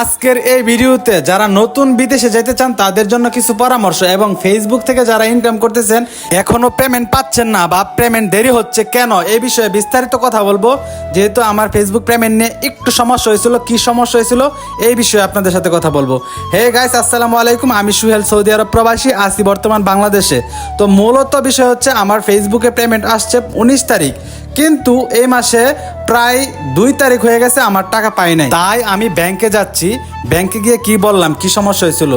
আজকের এই ভিডিওতে যারা নতুন বিদেশে যেতে চান, তাদের জন্য কিছু পরামর্শ এবং ফেসবুক থেকে যারা ইনকাম করতেছেন, এখনও পেমেন্ট পাচ্ছেন না বা পেমেন্ট দেরি হচ্ছে কেন? এই বিষয়ে বিস্তারিত কথা বলব। যেহেতু আমার ফেসবুক পেমেন্ট নিয়ে একটু সমস্যা হয়েছিল, কি সমস্যা হয়েছিল, এই বিষয়ে আপনাদের সাথে কথা বলব। হে গাইস আসসালামু আলাইকুম। আমি সুহেল, সৌদি আরব প্রবাসী, আছি বর্তমান বাংলাদেশে। তো মূলত বিষয় হচ্ছে, আমার ফেসবুকে পেমেন্ট আসছে উনিশ তারিখ। কিন্তু এই মাসে প্রায় দুই তারিখ হয়ে গেছে আমার টাকা পাই নাই। তাই আমি ব্যাংকে যাচ্ছি। ব্যাংকে গিয়ে কি বললাম? কি সমস্যা হয়েছিল?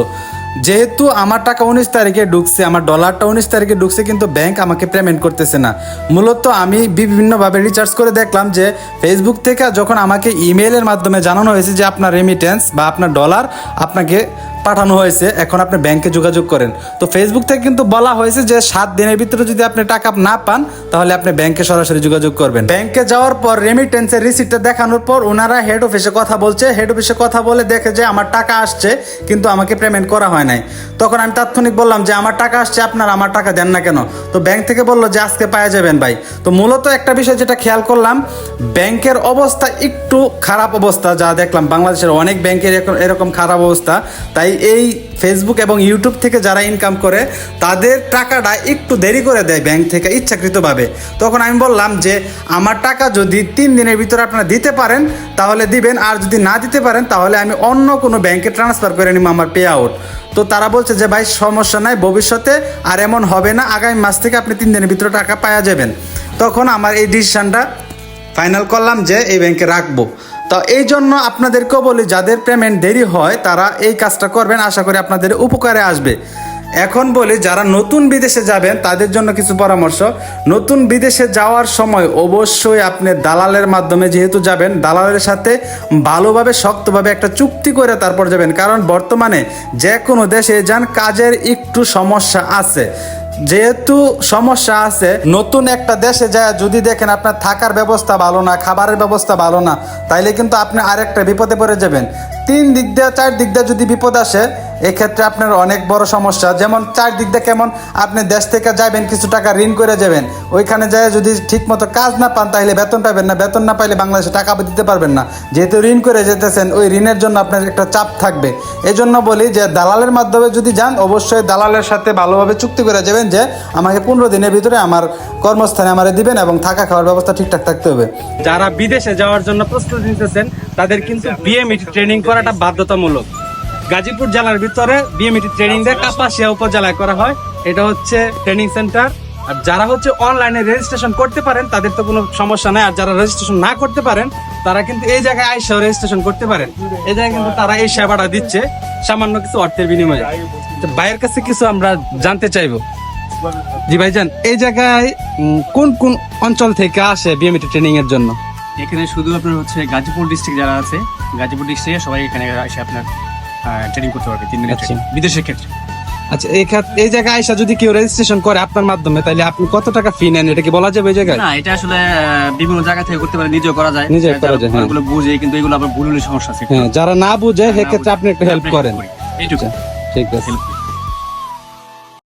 যেহেতু আমার টাকা উনিশ তারিখে ঢুকছে, আমার ডলারটা উনিশ তারিখে ঢুকছে, কিন্তু ব্যাংক আমাকে পেমেন্ট করতেছে না। মূলত আমি বিভিন্নভাবে রিচার্জ করে দেখলাম যে ফেসবুক থেকে যখন আমাকে ইমেলের মাধ্যমে জানানো হয়েছে যে আপনার রেমিটেন্স বা আপনার ডলার আপনাকে পাঠানো হয়েছে, এখন আপনি ব্যাংকে যোগাযোগ করেন। তো ফেসবুক থেকে কিন্তু বলা হয়েছে যে সাত দিনের ভিতরে যদি আপনি টাকা না পান, তাহলে আপনি ব্যাংকে সরাসরি যোগাযোগ করবেন। ব্যাংকে যাওয়ার পর রেমিটেন্সের রিসিপ্টটা দেখানোর পর ওনারা হেড অফিসে কথা বলছে হেড অফিসে কথা বলে দেখে যে আমার টাকা আসছে, কিন্তু আমাকে পেমেন্ট করা হয় নাই। তখন আমি তাৎক্ষণিক বললাম যে, আমার টাকা আসছে আপনার, আমার টাকা দেন না কেন? তো ব্যাংক থেকে বলল যে, আজকে পাওয়া যাবেন ভাই। তো মূলত একটা বিষয় যেটা খেয়াল করলাম ব্যাংকের অবস্থা একটু খারাপ অবস্থা, যা দেখলাম বাংলাদেশের অনেক ব্যাংকের এরকম- খারাপ অবস্থা। তাই এই ফেসবুক এবং ইউটিউব থেকে যারা ইনকাম করে, তাদের টাকাটা একটু দেরি করে দেয় ব্যাংক থেকে ইচ্ছাকৃতভাবে। তখন আমি বললাম যে, আমার টাকা যদি তিন দিনের ভিতরে আপনারা দিতে পারেন, তাহলে দিবেন। আর যদি না দিতে পারেন, তাহলে আমি অন্য কোনো ব্যাংকে ট্রান্সফার করে নিব আমার পে আউট তো তারা বলছে যে, ভাই, সমস্যা নাই, ভবিষ্যতে আর এমন হবে না। আগামী মাস থেকে আপনি তিন দিনের ভিতরে টাকা পাওয়া যাবেন। তখন আমার এই ডিসিশানটা ফাইনাল করলাম যে, এই ব্যাংকে রাখব। তো এই জন্য আপনাদেরকেও বলি, যাদের পেমেন্ট দেরি হয়, তারা এই কাজটা করবেন, আশা করি আপনাদের উপকারে আসবে। এখন বলি, যারা নতুন বিদেশে যাবেন, তাদের জন্য কিছু পরামর্শ। নতুন বিদেশে যাওয়ার সময় অবশ্যই আপনি দালালের মাধ্যমে যেহেতু যাবেন, দালালের সাথে ভালোভাবে, শক্তভাবে একটা চুক্তি করে তারপর যাবেন। কারণ বর্তমানে যে কোনো দেশে যান, কাজের একটু সমস্যা আছে। যেহেতু সমস্যা আছে, নতুন একটা দেশে যায়, যদি দেখেন আপনার থাকার ব্যবস্থা ভালো না, খাবারের ব্যবস্থা ভালো না, তাইলে কিন্তু আপনি আরেকটা বিপদে পড়ে যাবেন। তিন দিক দিয়ে, চার দিক দিয়ে যদি বিপদ আসে, এক্ষেত্রে আপনার অনেক বড় সমস্যা। যেমন চার দিক দিয়ে কেমন, আপনি দেশ থেকে যাবেন কিছু টাকা ঋণ করে যাবেন। ওইখানে যায় যদি ঠিক মতো কাজ না পান, তাহলে বেতন পাবেন না। বেতন না পাইলে বাংলাদেশে টাকা দিতে পারবেন না। যেহেতু ঋণ করে যেতেছেন, ওই ঋণের জন্য আপনার একটা চাপ থাকবে। এই জন্য বলি যে, দালালের মাধ্যমে যদি যান, অবশ্যই দালালের সাথে ভালোভাবে চুক্তি করে যাবেন যে, আমাকে পনেরো দিনের ভিতরে আমার কর্মস্থানে আমার দিবেন এবং থাকা খাওয়ার ব্যবস্থা ঠিকঠাক থাকতে হবে। যারা বিদেশে যাওয়ার জন্য প্রস্তুতি নিতেছেন তাদের কিন্তু বিএমইটি ট্রেনিং করাটা বাধ্যতামূলক। গাজীপুর জেলার ভিতরে বিএমইটি ট্রেনিং দেয় কাপাসিয়া উপজেলায় করা হয়। এটা হচ্ছে ট্রেনিং সেন্টার আর যারা হচ্ছে অনলাইনে রেজিস্ট্রেশন করতে পারেন, তাদের তো কোনো সমস্যা নাই। আর যারা রেজিস্ট্রেশন না করতে পারেন, তারা কিন্তু এই জায়গায় আইসাও রেজিস্ট্রেশন করতে পারেন। এই জায়গায় কিন্তু তারা এই সেবাটা দিচ্ছে, সামান্য কিছু অর্থের বিনিময়ে। তো ভাইয়ের কাছে কিছু আমরা জানতে চাইব। জি ভাইজান, এই জায়গায় কোন কোন অঞ্চল থেকে আসে বিএমইটি ট্রেনিং এর জন্য? এখানে শুধু আপনার হচ্ছে গাজীপুর ডিস্ট্রিক্ট যারা আছে গাজীপুর ডিস্ট্রিক্টে সবাই এখানে এসে আপনার ট্রেনিং করতে পারবে তিন দিনের আচ্ছা। বিদেশের ক্ষেত্রে। আচ্ছা এই খাত- এই জায়গায় আইসা যদি কেউ রেজিস্ট্রেশন করে আপনার মাধ্যমে তাহলে আপনি কত টাকা ফি নেন? এটা কি বলা যাবে এই জায়গায়? না এটা আসলে বিভিন্ন জায়গা থেকে করতে পারে নিজেও করা যায়। নিজেও করা যায়, হ্যাঁ। এগুলো বুঝে কিন্তু এগুলো আবার ভুল হলে সমস্যা আছে। হ্যাঁ যারা না বুঝে সেক্ষেত্রে আপনি একটু হেল্প করেন। এইটুকু। ঠিক আছে।